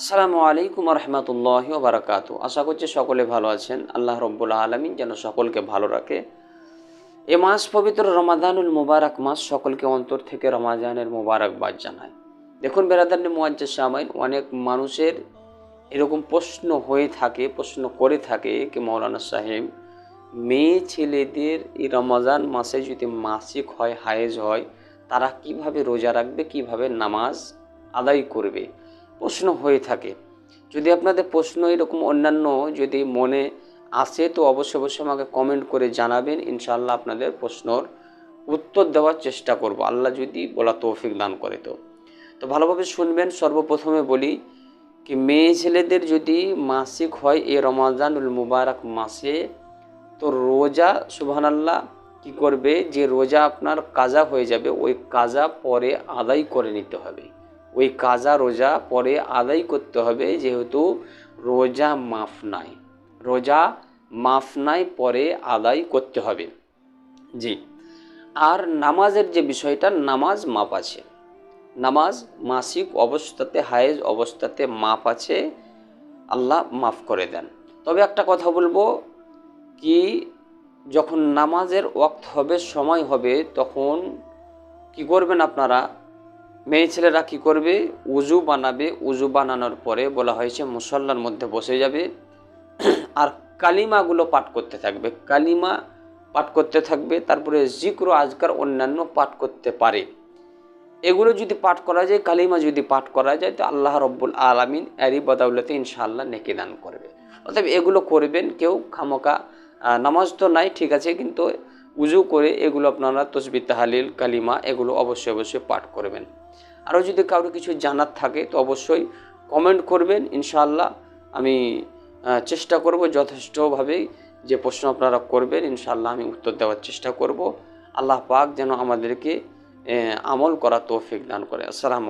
আসসালামু আলাইকুম রহমতুল্লাহ বারাকাত আশা করছি সকলে ভালো আছেন। আল্লাহ রব্বুল আলমিন যেন সকলকে ভালো রাখে। এ মাস পবিত্র রমাদানুল মুবারক মাস সকলকে অন্তর থেকে রমাজানের মুবারকবাদ জানায়। দেখুন বেরাদার মোয়াজ্জা সামাইন অনেক মানুষের এরকম প্রশ্ন হয়ে থাকে, প্রশ্ন করে থাকে কি মৌলানা সাহেব, মেয়ে ছেলেদের এই রমাজান মাসে যদি মাসিক হয়, হায়েজ হয়, তারা কীভাবে রোজা রাখবে, কীভাবে নামাজ আদায় করবে? প্রশ্ন হয়ে থাকে। যদি আপনাদের প্রশ্ন এরকম অন্যান্য যদি মনে আসে, তো অবশ্যই অবশ্যই আমাকে কমেন্ট করে জানাবেন। ইনশাল্লাহ আপনাদের প্রশ্নর উত্তর দেওয়ার চেষ্টা করব। আল্লাহ যদি বলা তৌফিক দান করে তো। তো ভালোভাবে শুনবেন। সর্বপ্রথমে বলি কি, মেয়ে ছেলেদের যদি মাসিক হয় এই রমাজানুল মুবারক মাসে, তো রোজা, সুবহানাল্লাহ, কি করবে? যে রোজা আপনার কাজা হয়ে যাবে, ওই কাজা পরে আদায় করে নিতে হবে। ওই কাজা রোজা পরে আদায় করতে হবে, যেহেতু রোজা মাফ নাই রোজা মাফ নাই পরে আদায় করতে হবে। জি। আর নামাজের যে বিষয়টা, নামাজ মাপ আছে। নামাজ মাসিক অবস্থাতে, হায়েজ অবস্থাতে মাপ আছে, আল্লাহ মাফ করে দেন। তবে একটা কথা বলব, কি যখন নামাজের ওয়াক্ত হবে, সময় হবে, তখন কি করবেন আপনারা? মেয়ে ছেলেরা কী করবে? উজু বানাবে। উজু বানানোর পরে বলা হয়েছে, মুসল্লার মধ্যে বসে যাবে। আর কালিমাগুলো পাঠ করতে থাকবে। কালিমা পাঠ করতে থাকবে, তারপরে জিক্র, আজকার অন্যান্য পাঠ করতে পারে। এগুলো যদি পাঠ করা যায়, কালিমা যদি পাঠ করা যায়, তো আল্লাহ রব্বুল আলমিন এরই বদাউলতে ইনশাআল্লাহ নেকি দান করবে। অতএব এগুলো করবেন, কেউ খামোকা নামাজ তো নাই, ঠিক আছে, কিন্তু উজু করে এগুলো আপনারা তসবি তাহালিল, কালিমা এগুলো অবশ্যই অবশ্যই পাঠ করবেন। আরও যদি কারও কিছু জানার থাকে তো অবশ্যই কমেন্ট করবেন, ইনশাআল্লাহ আমি চেষ্টা করব যথেষ্টভাবে যে প্রশ্ন আপনারা করবেন, ইনশাআল্লাহ আমি উত্তর দেওয়ার চেষ্টা করব। আল্লাহ পাক যেন আমাদেরকে আমল করা তৌফিক দান করে। আসসালাম